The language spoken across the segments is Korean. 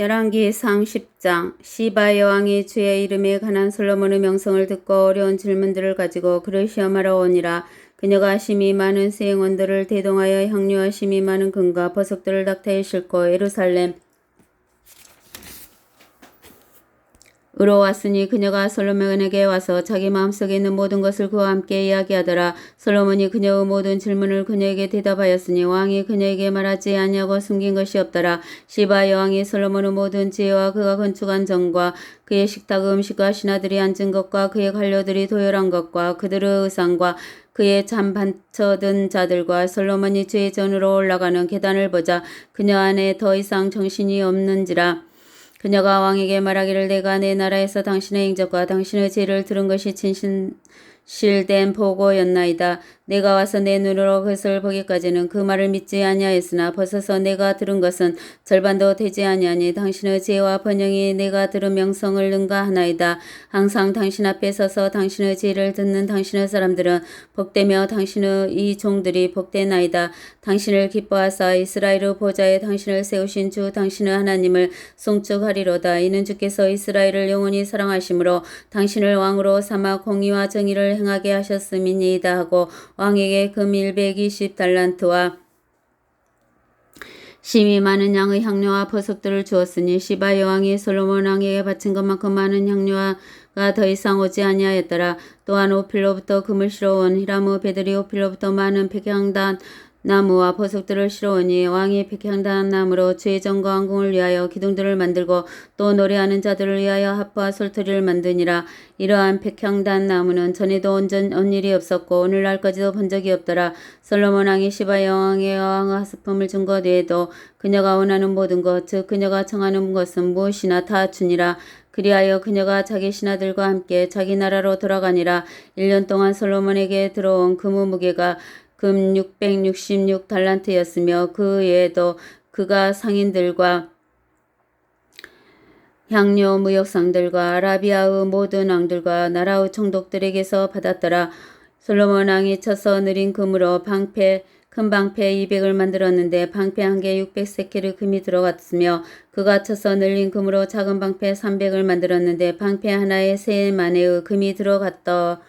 열왕기상 10장 시바 여왕이 주의 이름에 관한 솔로몬의 명성을 듣고 어려운 질문들을 가지고 그를 시험하러 오니라. 그녀가 심히 많은 수행원들을 대동하여 심히 많은 금과 보석들을 닥터에 싣고 예루살렘 으로 왔으니 그녀가 솔로몬에게 와서 자기 마음속에 있는 모든 것을 그와 함께 이야기하더라. 솔로몬이 그녀의 모든 질문을 그녀에게 대답하였으니 왕이 그녀에게 말하지 아니하고 숨긴 것이 없더라. 시바 여왕이 솔로몬의 모든 지혜와 그가 건축한 정과 그의 식탁 음식과 신하들이 앉은 것과 그의 관료들이 도열한 것과 그들의 의상과 그의 잠 반쳐든 자들과 솔로몬이 죄의 전으로 올라가는 계단을 보자 그녀 안에 더 이상 정신이 없는지라. 그녀가 왕에게 말하기를 내가 내 나라에서 당신의 행적과 당신의 죄를 들은 것이 진실 된 보고였나이다. 내가 와서 내 눈으로 그것을 보기까지는 그 말을 믿지 아니하였으나 벗어서 내가 들은 것은 절반도 되지 아니하니 당신의 죄와 번영이 내가 들은 명성을 능가하나이다. 항상 당신 앞에 서서 당신의 죄를 듣는 당신의 사람들은 복되며 당신의 이 종들이 복되나이다. 당신을 기뻐하사 이스라엘의 보좌에 당신을 세우신 주 당신의 하나님을 송축하리로다. 이는 주께서 이스라엘을 영원히 사랑하심으로 당신을 왕으로 삼아 공의와 정의를 행하게 하셨음이니이다 하고 왕에게 금 120 달란트와 심히 많은 양의 향료와 보석들을 주었으니 시바 여왕이 솔로몬 왕에게 바친 것만큼 많은 향료가 더 이상 오지 아니하였더라. 또한 오필로부터 금을 실어온 히라무 베들이 오필로부터 많은 백향단 나무와 보석들을 실어오니 왕이 백향단 나무로 죄정과 왕궁을 위하여 기둥들을 만들고 또 노래하는 자들을 위하여 하프와 솔토리를 만드니라. 이러한 백향단 나무는 전에도 온전 온 일이 없었고 오늘날까지도 본 적이 없더라. 솔로몬 왕이 시바 여왕의 여왕의 하스품을 준 것 외에도 그녀가 원하는 모든 것, 즉 그녀가 청하는 것은 무엇이나 다 주니라. 그리하여 그녀가 자기 신하들과 함께 자기 나라로 돌아가니라. 1년 동안 솔로몬에게 들어온 금의 무게가 금 666 달란트였으며 그 외에도 그가 상인들과 향료 무역상들과 아라비아의 모든 왕들과 나라의 총독들에게서 받았더라. 솔로몬 왕이 쳐서 느린 금으로 방패 큰 방패 200을 만들었는데 방패 한개 600세켈의 금이 들어갔으며 그가 쳐서 늘린 금으로 작은 방패 300을 만들었는데 방패 하나에 세 만회의 금이 들어갔더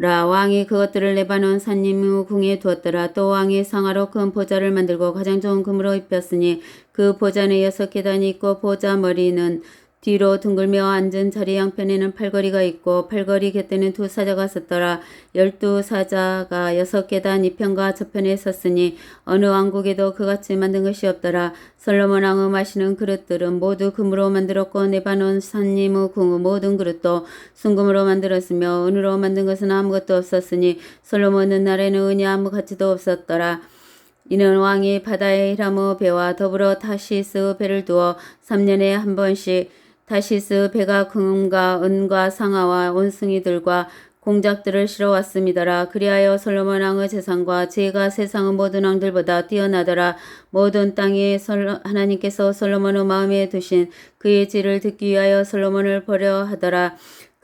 라 왕이 그것들을 레바논 산림의 궁에 두었더라. 또 왕이 상하로 큰 보좌를 만들고 가장 좋은 금으로 입혔으니 그 보좌는 여섯 계단이 있고 보좌 머리는 뒤로 둥글며 앉은 자리 양편에는 팔걸이가 있고 팔걸이 곁에는 두 사자가 섰더라. 열두 사자가 여섯 계단 이편과 저편에 섰으니 어느 왕국에도 그같이 만든 것이 없더라. 솔로몬 왕의 마시는 그릇들은 모두 금으로 만들었고 네바논 산림의 궁의 모든 그릇도 순금으로 만들었으며 은으로 만든 것은 아무것도 없었으니 솔로몬은 날에는 은이 아무 가치도 없었더라. 이는 왕이 바다의 히라무 배와 더불어 타시스 배를 두어 3년에 한 번씩 다시스 배가 금과 은과 상아와 원숭이들과 공작들을 실어왔음이더라. 그리하여 솔로몬 왕의 재산과 지혜가 세상의 모든 왕들보다 뛰어나더라. 모든 땅에 하나님께서 솔로몬의 마음에 두신 그의 지를 듣기 위하여 솔로몬을 보려 하더라.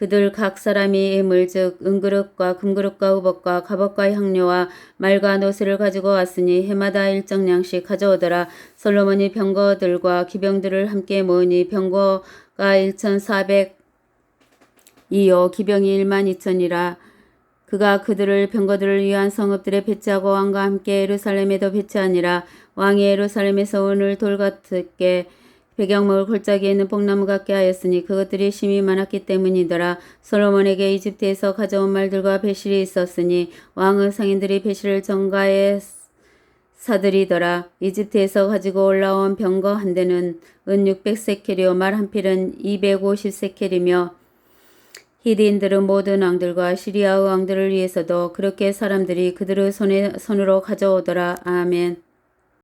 그들 각 사람이 예물 즉 은그릇과 금그릇과 우복과 갑옷과 향료와 말과 노새를 가지고 왔으니 해마다 일정량씩 가져오더라. 솔로몬이 병거들과 기병들을 함께 모으니 병거가 1,400 이요 기병이 1만 2천이라 그가 그들을 병거들을 위한 성읍들에 배치하고 왕과 함께 예루살렘에도 배치하니라 왕이 예루살렘에서 오늘 돌같게 배경목을 골짜기에 있는 뽕나무 같게 하였으니 그것들이 심이 많았기 때문이더라. 솔로몬에게 이집트에서 가져온 말들과 배실이 있었으니 왕의 상인들이 배실을 정가에 사들이더라. 이집트에서 가지고 올라온 병거 한 대는 은 600세켈이요 말 한 필은 250세켈이며 히디인들은 모든 왕들과 시리아의 왕들을 위해서도 그렇게 사람들이 그들의 손에 손으로 가져오더라. 아멘.